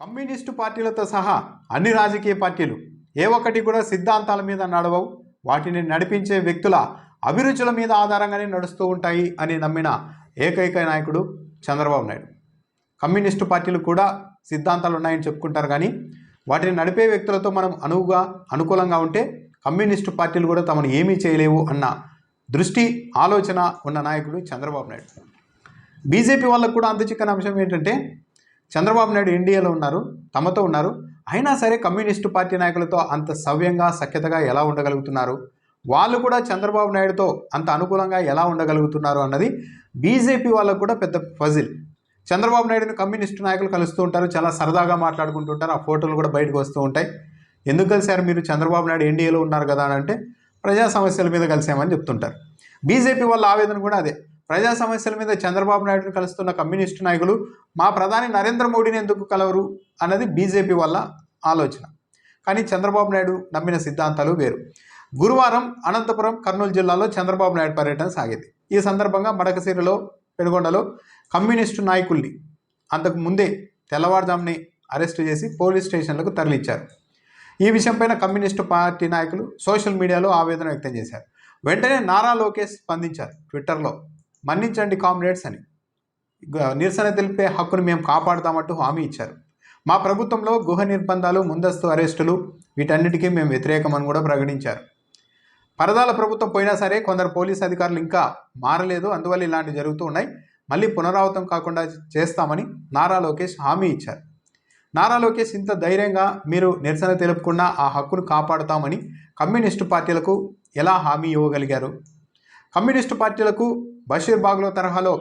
Communist పార్టీలతో సహా అన్ని రాజకీయ పార్టీలు ఏ ఒక్కటి కూడా సిద్ధాంతాల మీద నడవవు. వాటిని నడిపించే వ్యక్తుల అభిరుచుల మీద ఆధారంగానే నడుస్తూ ఉంటాయి అని నమ్మిన ఏకైక నాయకుడు చంద్రబాబు నాయుడు. కమ్యూనిస్టు పార్టీలు కూడా సిద్ధాంతాలు ఉన్నాయని చెప్పుకుంటారు కానీ వాటిని నడిపే వ్యక్తులతో మనం అనువుగా అనుకూలంగా ఉంటే కమ్యూనిస్టు పార్టీలు కూడా తమను ఏమీ చేయలేవు అన్న దృష్టి ఆలోచన ఉన్న నాయకుడు చంద్రబాబు నాయుడు. బీజేపీ వాళ్ళకు కూడా అంత చిక్కని అంశం ఏంటంటే చంద్రబాబు నాయుడు ఇండియాలో ఉన్నారు తమతో ఉన్నారు. అయినా సరే కమ్యూనిస్టు పార్టీ నాయకులతో అంత సవ్యంగా సఖ్యతగా ఎలా ఉండగలుగుతున్నారు? వాళ్ళు కూడా చంద్రబాబు నాయుడుతో అంత అనుకూలంగా ఎలా ఉండగలుగుతున్నారు అన్నది బీజేపీ వాళ్ళకు కూడా పెద్ద ఫజిల్ చంద్రబాబు నాయుడుని కమ్యూనిస్టు నాయకులు కలుస్తూ ఉంటారు చాలా సరదాగా మాట్లాడుకుంటుంటారు ఆ ఫోటోలు కూడా బయటకు వస్తూ ఉంటాయి. ఎందుకు కలిశారు మీరు? చంద్రబాబు నాయుడు ఎన్డీఏలో ఉన్నారు కదా అని అంటే ప్రజా సమస్యల మీద కలిసామని చెప్తుంటారు. బీజేపీ వాళ్ళ ఆవేదన కూడా అదే. ప్రజా సమస్యల మీద చంద్రబాబు నాయుడుని కలుస్తున్న కమ్యూనిస్టు నాయకులు మా ప్రధాని నరేంద్ర మోడీని ఎందుకు కలవరు అన్నది బీజేపీ వల్ల ఆలోచన. కానీ చంద్రబాబు నాయుడు నమ్మిన సిద్ధాంతాలు వేరు. గురువారం అనంతపురం కర్నూలు జిల్లాలో చంద్రబాబు నాయుడు పర్యటన సాగింది. ఈ సందర్భంగా మడకసిరిలో పెనుగొండలో కమ్యూనిస్టు నాయకుల్ని అంతకు ముందే తెల్లవారుజామునే అరెస్టు చేసి పోలీస్ స్టేషన్లకు తరలించారు. ఈ విషయంపైన కమ్యూనిస్టు పార్టీ నాయకులు సోషల్ మీడియాలో ఆవేదన వ్యక్తం చేశారు. వెంటనే నారా లోకేష్ స్పందించారు ట్విట్టర్లో. మన్నించండి కామ్రేడ్స్ అని. నిరసన తెలిపే హక్కును మేము కాపాడుతామంటూ హామీ ఇచ్చారు. మా ప్రభుత్వంలో గృహ నిర్బంధాలు ముందస్తు అరెస్టులు వీటన్నిటికీ మేము వ్యతిరేకమని కూడా ప్రకటించారు. పరదాల ప్రభుత్వం పోయినా సరే కొందరు పోలీస్ అధికారులు ఇంకా మారలేదు. అందువల్ల ఇలాంటివి జరుగుతూ ఉన్నాయి. మళ్ళీ పునరావృతం కాకుండా చేస్తామని నారా లోకేష్ హామీ ఇచ్చారు. నారా లోకేష్ ఇంత ధైర్యంగా మీరు నిరసన తెలుపకుండా ఆ హక్కును కాపాడుతామని కమ్యూనిస్టు పార్టీలకు ఎలా హామీ ఇవ్వగలిగారు? కమ్యూనిస్టు పార్టీలకు బషీర్ బాగ్లో తరహాలో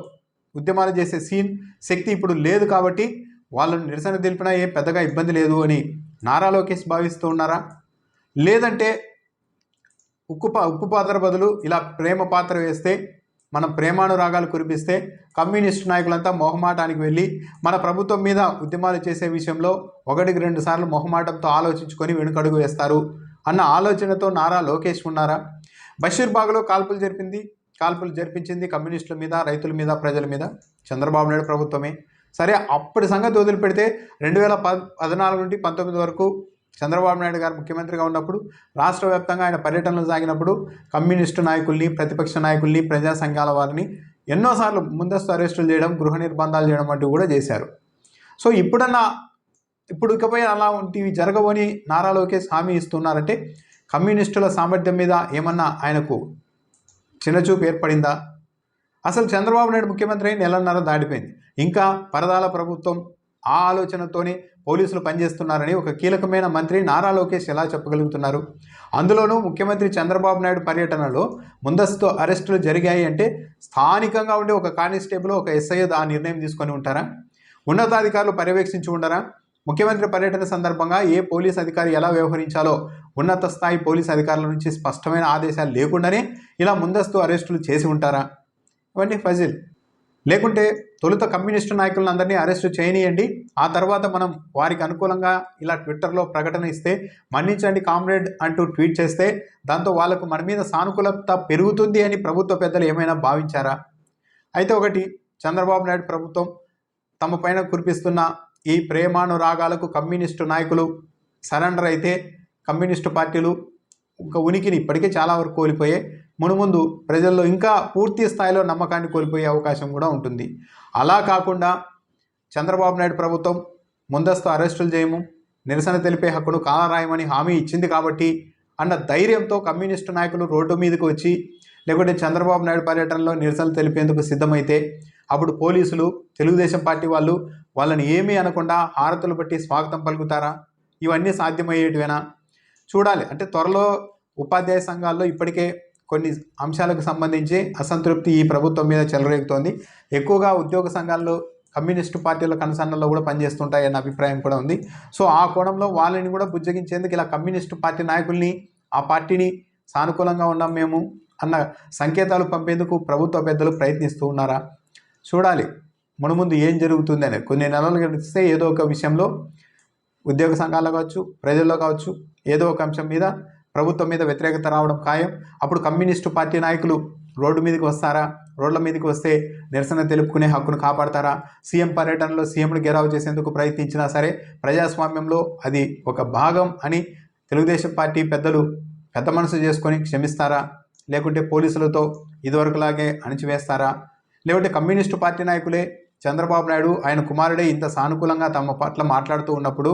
ఉద్యమాలు చేసే సీన్ శక్తి ఇప్పుడు లేదు కాబట్టి వాళ్ళను నిరసన తెలిపినా ఏ పెద్దగా ఇబ్బంది లేదు అని నారా లోకేష్ భావిస్తూ ఉన్నారా? లేదంటే ఉక్కు పా ఉప్పు పాత్ర బదులు ఇలా ప్రేమ పాత్ర వేస్తే మనం ప్రేమానురాగాలు కురిపిస్తే కమ్యూనిస్టు నాయకులంతా మొహమాటానికి వెళ్ళి మన ప్రభుత్వం మీద ఉద్యమాలు చేసే విషయంలో ఒకటికి రెండు సార్లు మొహమాటంతో ఆలోచించుకొని వెనుకడుగు వేస్తారు అన్న ఆలోచనతో నారా లోకేష్ ఉన్నారా? బషీర్ బాగ్లో కాల్పులు జరిపింది కాల్పులు జరిపించింది కమ్యూనిస్టుల మీద రైతుల మీద ప్రజల మీద. చంద్రబాబు నాయుడు ప్రభుత్వమే. సరే అప్పటి సంగతి వదిలిపెడితే రెండు వేల పద్నాలుగు నుండి పంతొమ్మిది వరకు చంద్రబాబు నాయుడు గారు ముఖ్యమంత్రిగా ఉన్నప్పుడు రాష్ట్ర వ్యాప్తంగా ఆయన పర్యటనలు సాగినప్పుడు కమ్యూనిస్టు నాయకుల్ని ప్రతిపక్ష నాయకుల్ని ప్రజా సంఘాల వారిని ఎన్నోసార్లు ముందస్తు అరెస్టులు చేయడం గృహ నిర్బంధాలు చేయడం వంటివి కూడా చేశారు. సో ఇప్పుడన్నా ఇప్పుడు ఇకపై అలాంటివి జరగవని నారా లోకేష్ హామీ ఇస్తున్నారంటే కమ్యూనిస్టుల సామర్థ్యం మీద ఏమన్నా ఆయనకు చిన్నచూపు ఏర్పడిందా? అసలు చంద్రబాబు నాయుడు ముఖ్యమంత్రి అయి నెలన్నర దాటిపోయింది. ఇంకా పరదాల ప్రభుత్వం ఆ ఆలోచనతోనే పోలీసులు పనిచేస్తున్నారని ఒక కీలకమైన మంత్రి నారా లోకేష్ ఎలా చెప్పగలుగుతున్నారు? అందులోనూ ముఖ్యమంత్రి చంద్రబాబు నాయుడు పర్యటనలో ముందస్తు అరెస్టులు జరిగాయి అంటే స్థానికంగా ఉండే ఒక కానిస్టేబుల్ ఒక ఎస్ఐ ఆ నిర్ణయం తీసుకొని ఉంటారా? ఉన్నతాధికారులు పర్యవేక్షించి ఉండరా? ముఖ్యమంత్రి పర్యటన సందర్భంగా ఏ పోలీస్ అధికారి ఎలా వ్యవహరించాలో ఉన్నత స్థాయి పోలీస్ అధికారుల నుంచి స్పష్టమైన ఆదేశాలు లేకుండానే ఇలా ముందస్తు అరెస్టులు చేసి ఉంటారా? ఇవన్నీ ఫజిల్. లేకుంటే తొలుత కమ్యూనిస్టు నాయకులను అందరినీ అరెస్టు చేయనీయండి. ఆ తర్వాత మనం వారికి అనుకూలంగా ఇలా ట్విట్టర్లో ప్రకటన ఇస్తే మన్నించండి కామ్రేడ్ అంటూ ట్వీట్ చేస్తే దాంతో వాళ్ళకు మన మీద సానుకూలత పెరుగుతుంది అని ప్రభుత్వ పెద్దలు ఏమైనా భావించారా? అయితే ఒకటి చంద్రబాబు నాయుడు ప్రభుత్వం తమ పైన కురిపిస్తున్న ఈ ప్రేమానురాగాలకు కమ్యూనిస్టు నాయకులు సరెండర్ అయితే కమ్యూనిస్టు పార్టీలు ఒక ఉనికిని ఇప్పటికే చాలా వరకు కోల్పోయాయి. మునుముందు ప్రజల్లో ఇంకా పూర్తి స్థాయిలో నమ్మకాన్ని కోల్పోయే అవకాశం కూడా ఉంటుంది. అలా కాకుండా చంద్రబాబు నాయుడు ప్రభుత్వం ముందస్తు అరెస్టులు చేయము నిరసన తెలిపే హక్కును కాలరాయమని హామీ ఇచ్చింది కాబట్టి అన్న ధైర్యంతో కమ్యూనిస్టు నాయకులు రోడ్డు మీదకి వచ్చి లేకుంటే చంద్రబాబు నాయుడు పర్యటనలో నిరసనలు తెలిపేందుకు సిద్ధమైతే అప్పుడు పోలీసులు తెలుగుదేశం పార్టీ వాళ్ళు వాళ్ళని ఏమీ అనకుండా హారతులు బట్టి స్వాగతం పలుకుతారా? ఇవన్నీ సాధ్యమయ్యేటివేనా? చూడాలి. అంటే త్వరలో ఉపాధ్యాయ సంఘాల్లో ఇప్పటికే కొన్ని అంశాలకు సంబంధించి అసంతృప్తి ఈ ప్రభుత్వం మీద చెలరేగుతోంది. ఎక్కువగా ఉద్యోగ సంఘాల్లో కమ్యూనిస్టు పార్టీల కనుసన్నల్లో కూడా పనిచేస్తుంటాయన్న అభిప్రాయం కూడా ఉంది. సో ఆ కోణంలో వాళ్ళని కూడా బుజ్జగించేందుకు ఇలా కమ్యూనిస్టు పార్టీ నాయకుల్ని ఆ పార్టీని సానుకూలంగా ఉన్నాం మేము అన్న సంకేతాలు పంపేందుకు ప్రభుత్వ పెద్దలు ప్రయత్నిస్తూ ఉన్నారా? చూడాలి. మన ముందు ఏం జరుగుతుంది అనేది. కొన్ని నెలలు గడిస్తే ఏదో ఒక విషయంలో ఉద్యోగ సంఘాల్లో కావచ్చు ప్రజల్లో కావచ్చు ఏదో ఒక అంశం మీద ప్రభుత్వం మీద వ్యతిరేకత రావడం ఖాయం. అప్పుడు కమ్యూనిస్టు పార్టీ నాయకులు రోడ్డు మీదకి వస్తారా? రోడ్ల మీదకి వస్తే నిరసన తెలుపుకునే హక్కును కాపాడతారా? సీఎం పర్యటనలో సీఎంను గెరావు చేసేందుకు ప్రయత్నించినా సరే ప్రజాస్వామ్యంలో అది ఒక భాగం అని తెలుగుదేశం పార్టీ పెద్దలు పెద్ద మనసు చేసుకొని క్షమిస్తారా? లేకుంటే పోలీసులతో ఇదివరకులాగే అణిచివేస్తారా? లేకుంటే కమ్యూనిస్టు పార్టీ నాయకులే చంద్రబాబు నాయుడు ఆయన కుమారుడే ఇంత సానుకూలంగా తమ పట్ల మాట్లాడుతూ ఉన్నప్పుడు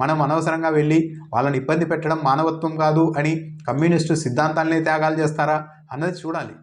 మనం అనవసరంగా వెళ్ళి వాళ్ళని ఇబ్బంది పెట్టడం మానవత్వం కాదు అని కమ్యూనిస్టు సిద్ధాంతాలనే త్యాగాలు చేస్తారా అన్నది చూడాలి.